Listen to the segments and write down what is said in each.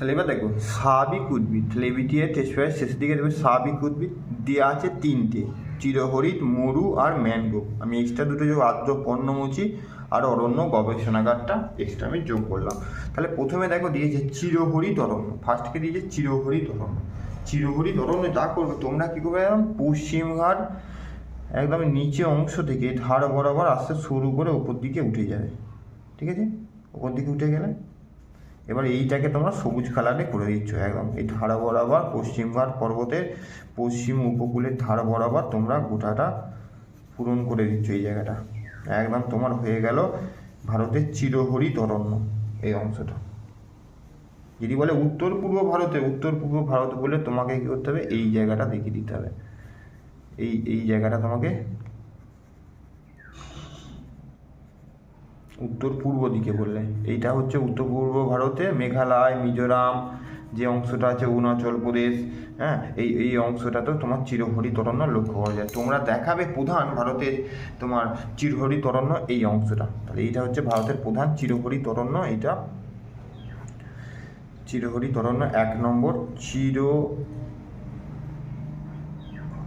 তাহলে এবার দেখো স্বাভাবিক উদ্ভিদ তাহলে এবিটিএ টেস্ট পেপারের শেষের দিকে দেবে স্বাভাবিক উদ্ভিদ দেওয়া আছে তিনটে চিরহরিত মরু আর ম্যানগ্রোভ। আমি এক্সট্রা দুটো যোগ আদ্র পণ্যমুচি আর অরণ্য গবেষণাগারটা এক্সট্রা আমি যোগ করলাম। তাহলে প্রথমে দেখো দিয়েছে চিরহরিত অরণ্য। ফার্স্টকে দিয়েছে চিরহরিত অরণ্য। চিরহরিত অরণ্য যা করবে, তোমরা কী করবে একদম পশ্চিমঘাট একদম নিচে অংশ থেকে ধার বরাবর আস্তে শুরু করে উপর দিকে উঠে যাবে। ঠিক আছে? ওপর দিকে উঠে গেলে এবার এইটাকে তোমরা সবুজ কালারে করে দিচ্ছ, একদম। এই ধারা বরাবর পশ্চিমঘাট পর্বতের পশ্চিম উপকূলের ধারা বরাবর তোমরা গোটাটা পূরণ করে দিচ্ছ এই জায়গাটা। একদম তোমার হয়ে গেল ভারতের চিরহরিত অরণ্য এই অংশটা। যদি বলে উত্তর পূর্ব ভারতে, উত্তর পূর্ব ভারত বলে তোমাকে কী করতে হবে? এই জায়গাটা দেখিয়ে দিতে হবে। এই এই জায়গাটা তোমাকে উত্তর পূর্ব দিকে বললে এইটা হচ্ছে উত্তর পূর্ব ভারতে মেঘালয়, মিজোরাম যে অংশটা আছে, অরুণাচল প্রদেশ হ্যাঁ? এই এই অংশটা তো তোমার চিরহরিত তরণ্য লক্ষ্য করা যায়। তোমরা দেখাবে প্রধান ভারতের তোমার চিরহরিত অরণ্য এই অংশটা। তাহলে এইটা হচ্ছে ভারতের প্রধান চিরহরিত অরণ্য এইটা চিরহরিত অরণ্য এক নম্বর। চির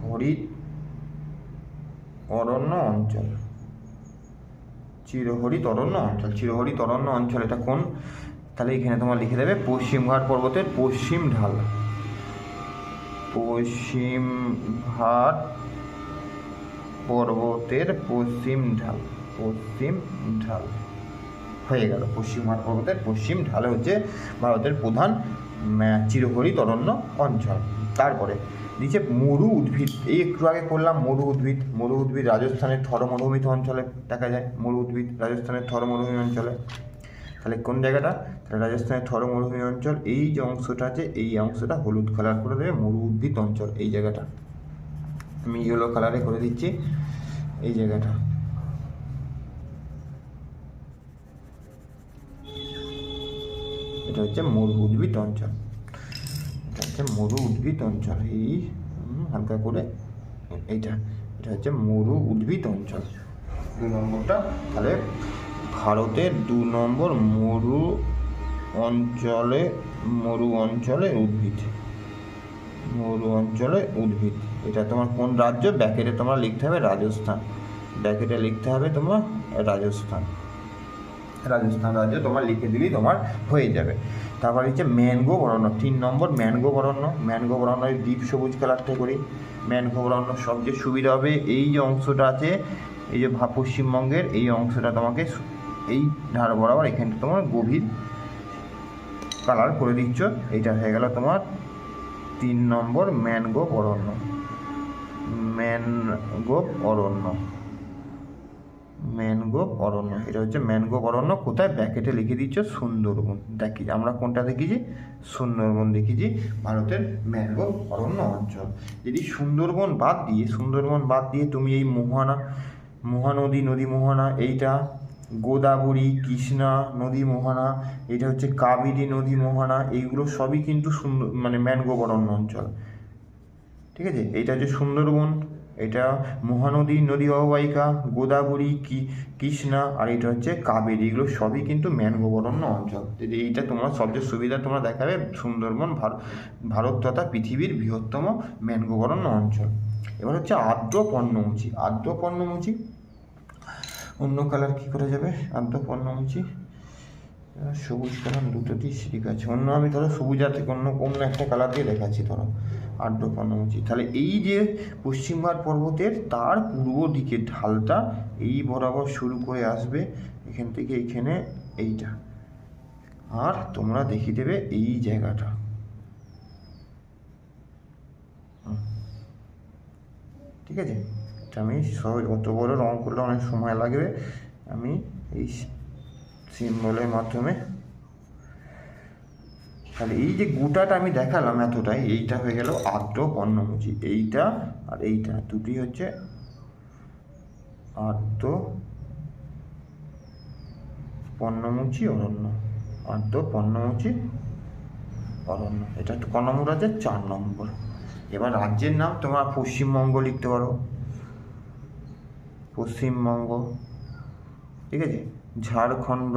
হরিত অরণ্য অঞ্চল। চিরহরিত অরণ্য অঞ্চল চিরহরিত অরণ্য অঞ্চল এটা কোন? তাহলে এখানে তোমার লিখে দেবে পশ্চিমঘাট পর্বতের পশ্চিম ঢাল। পশ্চিমঘাট পর্বতের পশ্চিম ঢাল পশ্চিম ঢাল। হয়ে গেল পশ্চিমঘাট পর্বতের পশ্চিম ঢালে হচ্ছে ভারতের প্রধান উম, চিরহরিত অরণ্য অঞ্চল। তারপরে নিচে মরু উদ্ভিদ, এই একটু আগে করলাম মরু উদ্ভিদ মরু উদ্ভিদ রাজস্থানের থর মরুভূমিত অঞ্চলে দেখা যায়, মরু উদ্ভিদ রাজস্থানের থর মরুভূমি অঞ্চলে। তাহলে কোন জায়গাটা? তাহলে রাজস্থানের থর মরুভূমি অঞ্চল, এই যে অংশটা আছে, এই অংশটা হলুদ কালার করে দেবে, মরু উদ্ভিদ অঞ্চল, এই জায়গাটা। আমি ইয়েলো কালারে করে দিচ্ছি, এই জায়গাটা। এটা হচ্ছে মরু উদ্ভিদ অঞ্চল। হচ্ছে মরু উদ্ভিদ অঞ্চল। এই হালকা করে এইটা, এটা হচ্ছে মরু উদ্ভিদ অঞ্চল। দু নম্বরটা, তাহলে ভারতের দু নম্বর মরু অঞ্চলে মরু অঞ্চলে উদ্ভিদ। মরু অঞ্চলে উদ্ভিদ। এটা তোমার কোন রাজ্য? ব্যাকেটে তোমার লিখতে হবে রাজস্থান। ব্যাকেটে লিখতে হবে তোমার রাজস্থান। রাজস্থান রাজ্য তোমার লিখে দিলেই তোমার হয়ে যাবে। তারপর হচ্ছে ম্যানগ্রোভ অরণ্য, তিন নম্বর ম্যানগ্রোভ অরণ্য। ম্যানগ্রোভ অরণ্য এই দ্বীপ সবুজ কালারটা করি। ম্যানগ্রোভ অরণ্য সবচেয়ে সুবিধা হবে এই যে অংশটা আছে, এই যে পশ্চিমবঙ্গের এই অংশটা তোমাকে এই ধার বরাবর এখানটা তোমার গভীর কালার করে দিচ্ছ। এইটা হয়ে গেল তোমার তিন নম্বর ম্যানগ্রোভ অরণ্য। ম্যানগ্রোভ অরণ্য। ম্যানগ্রোভ অরণ্য। এটা হচ্ছে ম্যানগ্রোভ অরণ্য। কোথায়? ব্যাকেটে লিখে দিচ্ছ সুন্দরবন। দেখি, আমরা কোনটা দেখেছি? সুন্দরবন দেখেছি, ভারতের ম্যানগ্রোভ অরণ্য অঞ্চল। যদি সুন্দরবন বাদ দিয়ে, সুন্দরবন বাদ দিয়ে তুমি এই মোহানা, মহানদী, নদী মোহানা, এইটা গোদাবরী, কৃষ্ণা নদী মোহানা, এটা হচ্ছে কাবেরী নদী মোহানা, এইগুলো সবই কিন্তু সুন্দর মানে ম্যানগ্রোভ অরণ্য অঞ্চল। ঠিক আছে? এইটা হচ্ছে সুন্দরবন। এটা মহানদী, নদী অববাহিকা, গোদাবরী, কি, কৃষ্ণা, আর এটা হচ্ছে কাবেরী। এগুলো সবই কিন্তু ম্যানগ্রোভ অরণ্য অঞ্চল এইটা তোমার সবচেয়ে সুবিধা তোমরা দেখাবে, সুন্দরবন ভারত তথা পৃথিবীর বৃহত্তম ম্যানগ্রোভ অরণ্য অঞ্চল। এবার হচ্ছে আর্দ্র পর্ণমুচি আর্দ্র পর্ণমুচি অন্য কালার কী করে যাবে? আর্দ্র পর্ণমুচি সবুজ কালার দুটোতেই ঠিক আছে। অন্য আমি ধরো সবুজ আর অন্য অন্য একটা কালার দিয়ে দেখাচ্ছি ধরো। আর্দ্র পর্ণমুচি তাহলে এই যে পশ্চিমঘাট পর্বতের তার পূর্ব দিকে ঢালটা, এই বরাবর শুরু করে আসবে এখান থেকে এইখানে এইটা। আর তোমরা দেখিয়ে দেবে এই জায়গাটা। ঠিক আছে? এটা আমি সহজ অত বড় রং করলে অনেক সময় লাগবে। আমি এই সিম্বলের মাধ্যমে তাহলে এই যে গোটাটা আমি দেখালাম এতটাই, এইটা হয়ে গেল আদ্র পর্ণমুচি এইটা আর এইটা, দুটি হচ্ছে আদ্র পর্ণমুচি অরণ্য। আদ্র পর্ণমুচি অরণ্য। এটা ক আছে? চার নম্বর। এবার রাজ্যের নাম তোমরা পশ্চিমবঙ্গ লিখতে পারো। পশ্চিমবঙ্গ। ঠিক আছে? ঝাড়খণ্ড।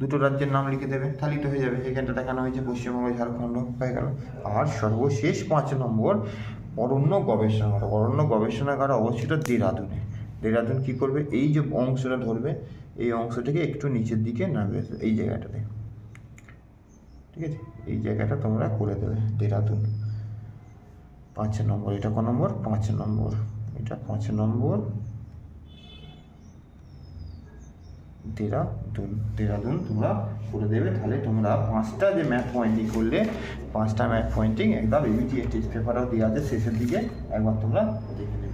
দুটো রাজ্যের নাম লিখে দেবে তাহলেই তো হয়ে যাবে। এখানটা দেখানো হয়েছে পশ্চিমবঙ্গ, ঝাড়খণ্ড, হয়ে গেল। আর সর্বশেষ পাঁচ নম্বর, অরণ্য গবেষণাগার। অরণ্য গবেষণাগার অবস্থিত দেরাদুনে। দেরাদুন কী করবে? এই যে অংশটা ধরবে, এই অংশটাকে একটু নিচের দিকে নামবে এই জায়গাটাতে। ঠিক আছে? এই জায়গাটা তোমরা করে দেবে, দেরাদুন। পাঁচ নম্বর, এটা ক নম্বর? পাঁচ নম্বর। এটা পাঁচ নম্বর। দেরাদুন দেরাদুন তোমরা করে দেবে। তাহলে তোমরা পাঁচটা যে ম্যাথ পয়েন্টিং করলে, পাঁচটা ম্যাথ পয়েন্টিং একদম টেস্ট পেপারও দেওয়া আছে শেষের দিকে। একবার তোমরা দেখে নেবে।